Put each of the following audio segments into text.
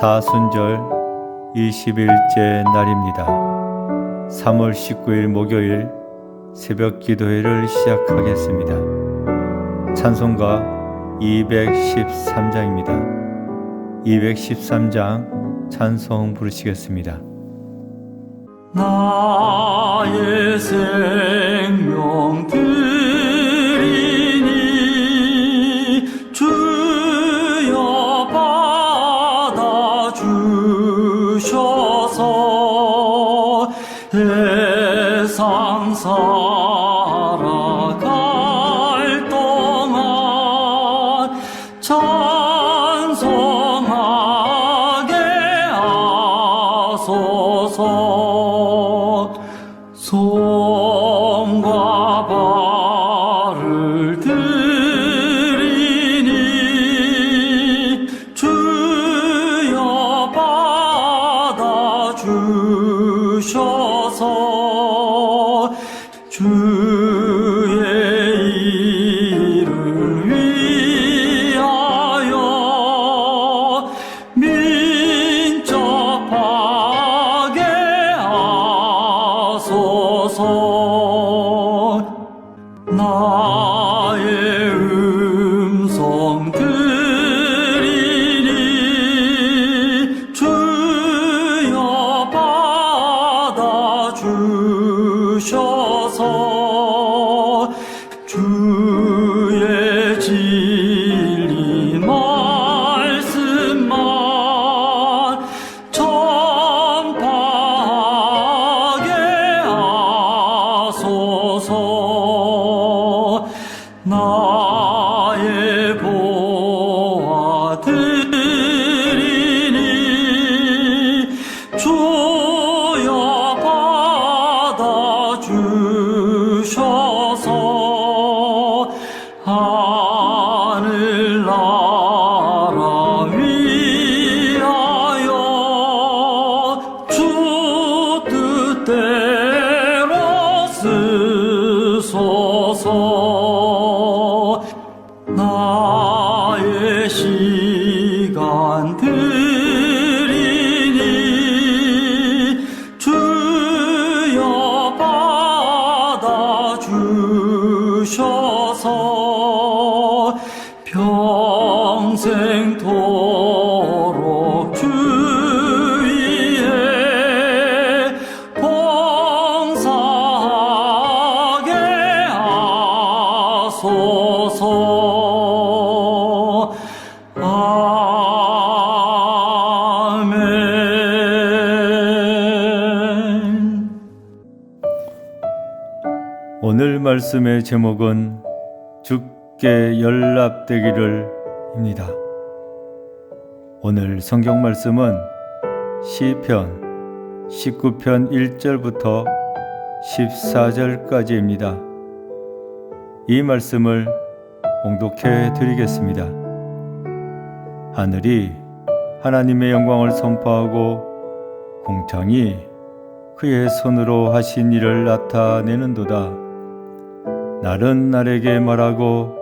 사순절 20일째 날입니다. 3월 19일 목요일 새벽 기도회를 시작하겠습니다. 찬송가 213장입니다. 213장 찬송 부르시겠습니다. 나의 생명 나의 음성 들이니 주여 받아 주셔서 주의 진리 말씀만 전파하게 하소서 나의 보아 드리니 주여 받아 주셔서 하늘나라 위하여 주 뜻대로 쓰소서 말씀의 제목은 주께 연락되기를입니다. 오늘 성경 말씀은 시편 19편 1절부터 14절까지입니다. 이 말씀을 봉독해 드리겠습니다. 하늘이 하나님의 영광을 선포하고 공창이 그의 손으로 하신 일을 나타내는도다. 날은 날에게 말하고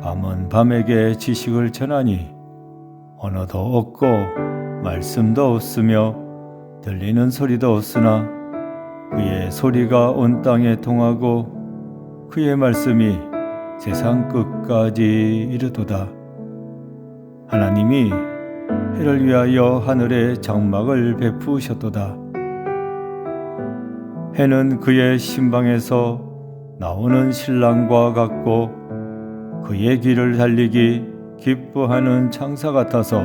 밤은 밤에게 지식을 전하니 언어도 없고 말씀도 없으며 들리는 소리도 없으나 그의 소리가 온 땅에 통하고 그의 말씀이 세상 끝까지 이르도다. 하나님이 해를 위하여 하늘에 장막을 베푸셨도다. 해는 그의 신방에서 나오는 신랑과 같고 그의 길을 달리기 기뻐하는 창사 같아서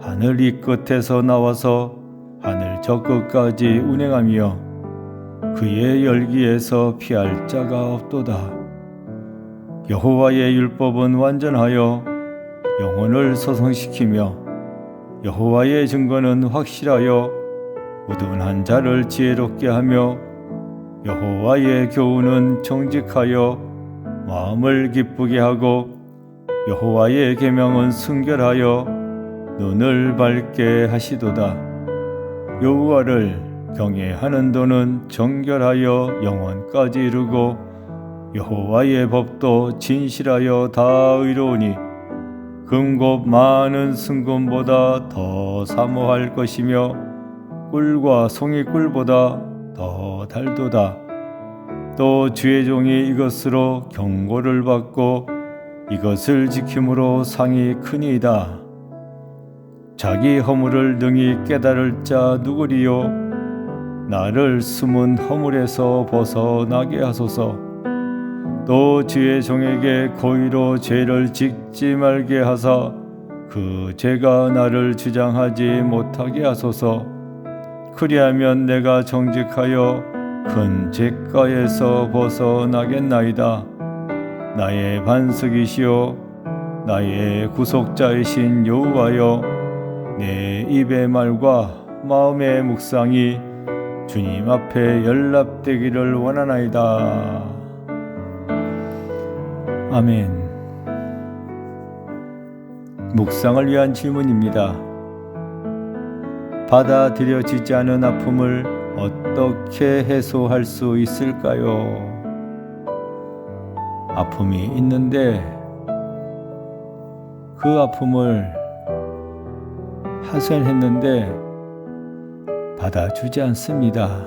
하늘 이 끝에서 나와서 하늘 저 끝까지 운행하며 그의 열기에서 피할 자가 없도다. 여호와의 율법은 완전하여 영혼을 소성시키며 여호와의 증거는 확실하여 우둔한 자를 지혜롭게 하며 여호와의 교훈은 정직하여 마음을 기쁘게 하고 여호와의 계명은 순결하여 눈을 밝게 하시도다. 여호와를 경외하는 도는 정결하여 영원까지 이르고 여호와의 법도 진실하여 다 의로우니 금곱 많은 승금보다 더 사모할 것이며 꿀과 송이 꿀보다 더 달도다. 또 주의 종이 이것으로 경고를 받고 이것을 지킴으로 상이 크니이다. 자기 허물을 능히 깨달을 자 누구리요? 나를 숨은 허물에서 벗어나게 하소서. 또 주의 종에게 고의로 죄를 짓지 말게 하사 그 죄가 나를 주장하지 못하게 하소서. 그리하면 내가 정직하여 큰 죄가에서 벗어나겠나이다. 나의 반석이시요 나의 구속자이신 여호와여 내 입의 말과 마음의 묵상이 주님 앞에 연락되기를 원하나이다. 아멘. 묵상을 위한 질문입니다. 받아들여지지 않은 아픔을 어떻게 해소할 수 있을까요? 아픔이 있는데 그 아픔을 하소연했는데 받아주지 않습니다.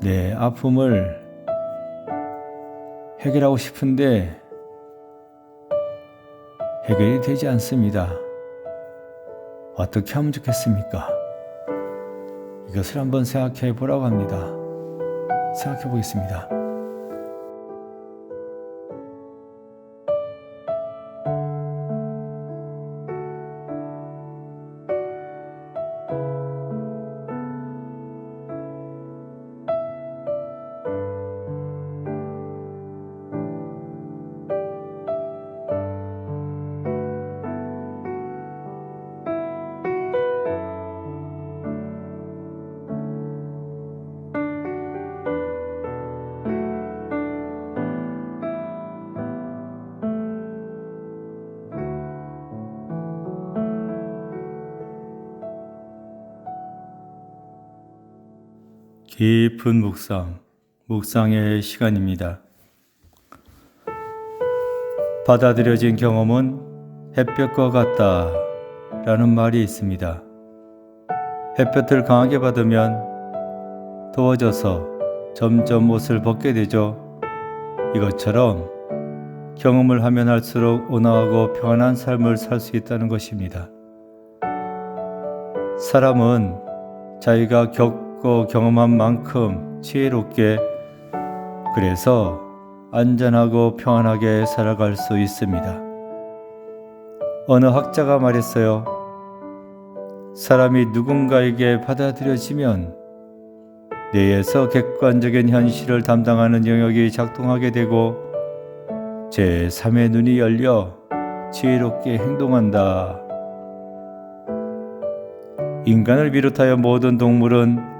내 아픔을 해결하고 싶은데 해결이 되지 않습니다. 어떻게 하면 좋겠습니까? 이것을 한번 생각해 보라고 합니다. 생각해 보겠습니다. 깊은 묵상, 묵상의 시간입니다. 받아들여진 경험은 햇볕과 같다 라는 말이 있습니다. 햇볕을 강하게 받으면 더워져서 점점 옷을 벗게 되죠. 이것처럼 경험을 하면 할수록 온화하고 평안한 삶을 살 수 있다는 것입니다. 사람은 자기가 겪 고 경험한 만큼 지혜롭게 그래서 안전하고 평안하게 살아갈 수 있습니다. 어느 학자가 말했어요. 사람이 누군가에게 받아들여지면 뇌에서 객관적인 현실을 담당하는 영역이 작동하게 되고 제3의 눈이 열려 지혜롭게 행동한다. 인간을 비롯하여 모든 동물은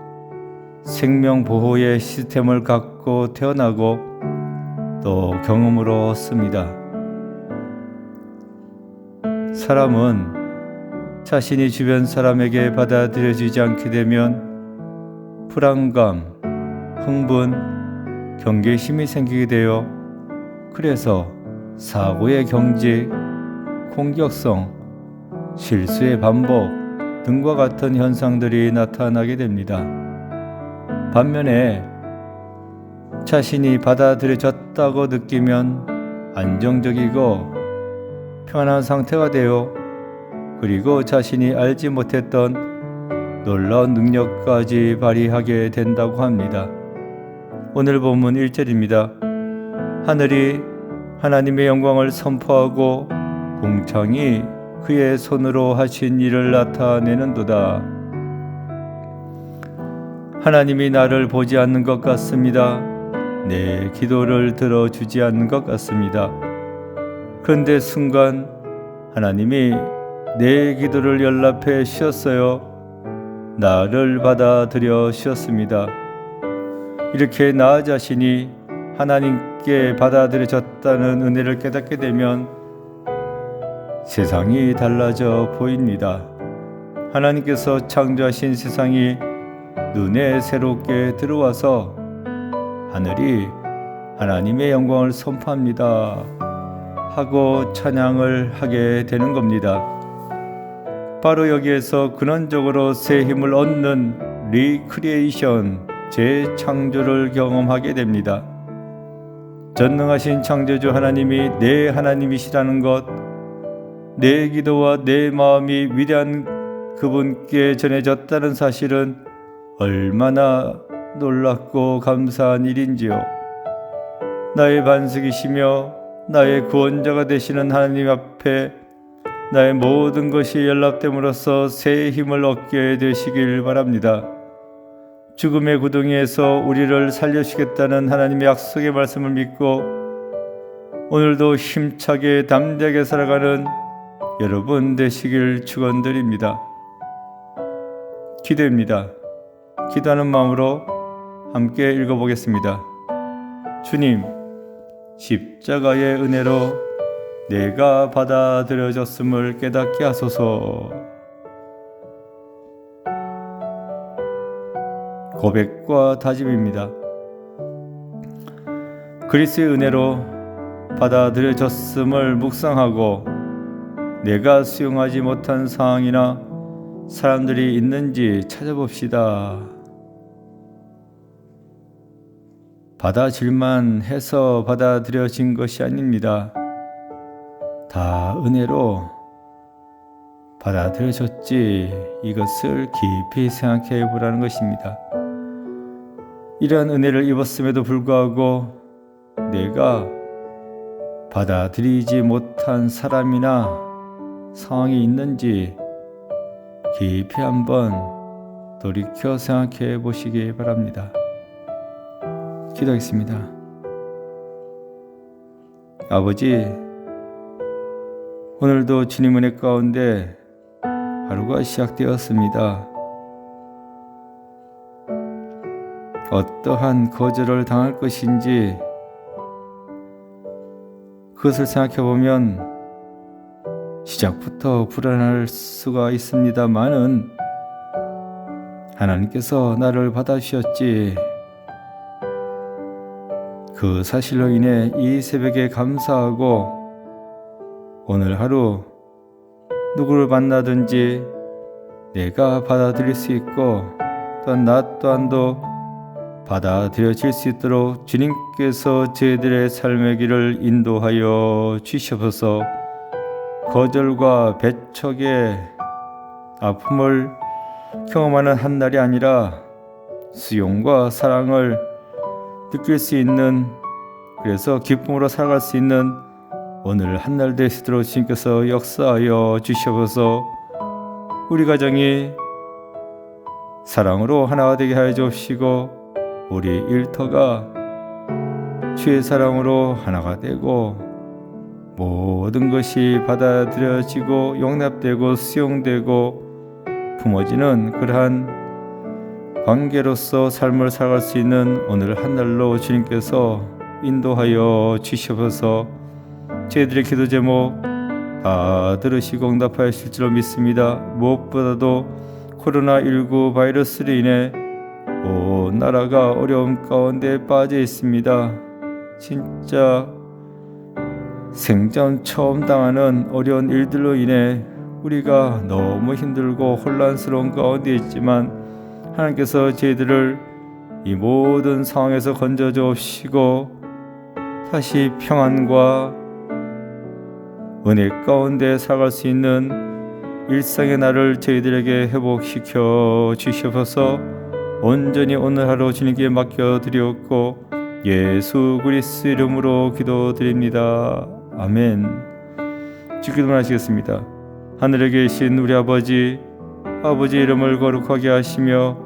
생명 보호의 시스템을 갖고 태어나고 또 경험으로 얻습니다. 사람은 자신이 주변 사람에게 받아들여지지 않게 되면 불안감, 흥분, 경계심이 생기게 되어 그래서 사고의 경직, 공격성, 실수의 반복 등과 같은 현상들이 나타나게 됩니다. 반면에 자신이 받아들여졌다고 느끼면 안정적이고 편안한 상태가 되어 그리고 자신이 알지 못했던 놀라운 능력까지 발휘하게 된다고 합니다. 오늘 본문 1절입니다. 하늘이 하나님의 영광을 선포하고 공창이 그의 손으로 하신 일을 나타내는도다. 하나님이 나를 보지 않는 것 같습니다. 내 기도를 들어주지 않는 것 같습니다. 그런데 순간 하나님이 내 기도를 연락해 주셨어요. 나를 받아들여 주셨습니다. 이렇게 나 자신이 하나님께 받아들여졌다는 은혜를 깨닫게 되면 세상이 달라져 보입니다. 하나님께서 창조하신 세상이 눈에 새롭게 들어와서 하늘이 하나님의 영광을 선포합니다. 하고 찬양을 하게 되는 겁니다. 바로 여기에서 근원적으로 새 힘을 얻는 리크리에이션, 재창조를 경험하게 됩니다. 전능하신 창조주 하나님이 내 하나님이시라는 것, 내 기도와 내 마음이 위대한 그분께 전해졌다는 사실은 얼마나 놀랍고 감사한 일인지요. 나의 반석이시며 나의 구원자가 되시는 하나님 앞에 나의 모든 것이 연락됨으로써 새 힘을 얻게 되시길 바랍니다. 죽음의 구덩이에서 우리를 살려주겠다는 하나님의 약속의 말씀을 믿고 오늘도 힘차게 담대하게 살아가는 여러분 되시길 축원드립니다. 기도입니다. 기도하는 마음으로 함께 읽어보겠습니다. 주님, 십자가의 은혜로 내가 받아들여졌음을 깨닫게 하소서. 고백과 다짐입니다. 그리스의 은혜로 받아들여졌음을 묵상하고 내가 수용하지 못한 상황이나 사람들이 있는지 찾아봅시다. 받아질만 해서 받아들여진 것이 아닙니다. 다 은혜로 받아들여졌지 이것을 깊이 생각해 보라는 것입니다. 이러한 은혜를 입었음에도 불구하고 내가 받아들이지 못한 사람이나 상황이 있는지 깊이 한번 돌이켜 생각해 보시기 바랍니다. 기도하겠습니다. 아버지, 오늘도 주님 은혜 가운데 하루가 시작되었습니다. 어떠한 거절을 당할 것인지 그것을 생각해 보면 시작부터 불안할 수가 있습니다만은 하나님께서 나를 받아주셨지 그 사실로 인해 이 새벽에 감사하고 오늘 하루 누구를 만나든지 내가 받아들일 수 있고 또한 나 또한도 받아들여질 수 있도록 주님께서 저희들의 삶의 길을 인도하여 주시옵소서. 거절과 배척의 아픔을 경험하는 한 날이 아니라 수용과 사랑을 느낄 수 있는 그래서 기쁨으로 살아갈 수 있는 오늘 한 날 되시도록 주님께서 역사하여 주시옵소서. 우리 가정이 사랑으로 하나가 되게 하여 주시고 우리 일터가 주의 사랑으로 하나가 되고 모든 것이 받아들여지고 용납되고 수용되고 품어지는 그러한 관계로서 삶을 살아갈 수 있는 오늘 한 날로 주님께서 인도하여 주시옵소서 저희들의 기도 제목 다 들으시고 응답하실 줄로 믿습니다. 무엇보다도 코로나19 바이러스로 인해 온 나라가 어려움 가운데 빠져 있습니다. 진짜 생전 처음 당하는 어려운 일들로 인해 우리가 너무 힘들고 혼란스러운 가운데 있지만 하나님께서 저희들을 이 모든 상황에서 건져 주시고 다시 평안과 은혜 가운데 살아갈 수 있는 일상의 날을 저희들에게 회복시켜 주시옵소서 온전히 오늘 하루 주님께 맡겨 드렸고 예수 그리스 이름으로 기도드립니다. 아멘. 주기도만 하시겠습니다. 하늘에 계신 우리 아버지, 아버지 이름을 거룩하게 하시며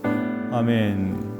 아멘.